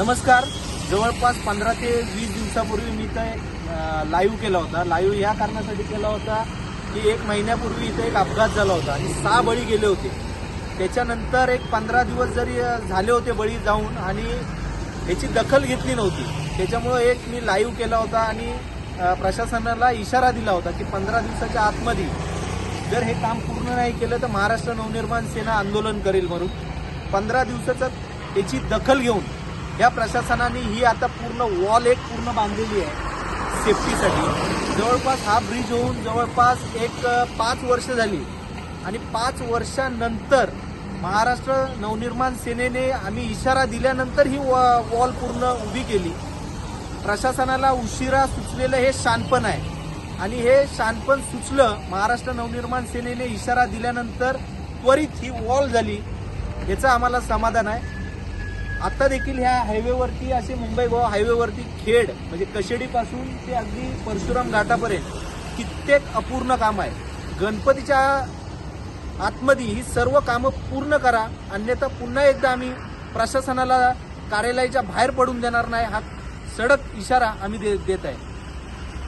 नमस्कार. जवळपास पंधरा ते वीस दिवसापूर्वी मी इथं लाईव्ह केला होता. लाईव्ह या कारणासाठी केला होता की एक महिन्यापूर्वी इथं एक अपघात झाला होता आणि सहा बळी गेले होते. त्याच्यानंतर एक पंधरा दिवस जरी झाले होते बळी जाऊन आणि याची दखल घेतली नव्हती. त्याच्यामुळं एक मी लाईव्ह केला होता आणि प्रशासनाला इशारा दिला होता की पंधरा दिवसाच्या आतमध्ये जर हे काम पूर्ण नाही केलं तर महाराष्ट्र नवनिर्माण सेना आंदोलन करेल म्हणून. पंधरा दिवसाचं याची दखल घेऊन या प्रशासनाने ही आता पूर्ण वॉल एक पूर्ण बांधलेली आहे. सेफ्टीसाठी जवळपास हा ब्रिज होऊन जवळपास एक पाच वर्ष झाली. आणि पाच वर्षानंतर महाराष्ट्र नवनिर्माण सेनेने आम्ही इशारा दिल्यानंतर ही वॉ- वॉल पूर्ण उभी केली. प्रशासनाला उशिरा सुचलेलं हे शानपण आहे. आणि हे शानपण सुचलं महाराष्ट्र नवनिर्माण सेनेने इशारा दिल्यानंतर त्वरित ही वॉल झाली. याचं आम्हाला समाधान आहे. आता देखील ह्या हायवेवरती असे मुंबई गोवा हायवेवरती खेड म्हणजे कशेडीपासून ते अगदी परशुराम घाटापर्यंत कित्येक अपूर्ण काम आहे. गणपतीच्या आतमध्ये ही सर्व कामं पूर्ण करा अन्यथा पुन्हा एकदा आम्ही प्रशासनाला कार्यालयाच्या बाहेर पडून देणार नाही. हा सडक इशारा आम्ही दे- देत आहे.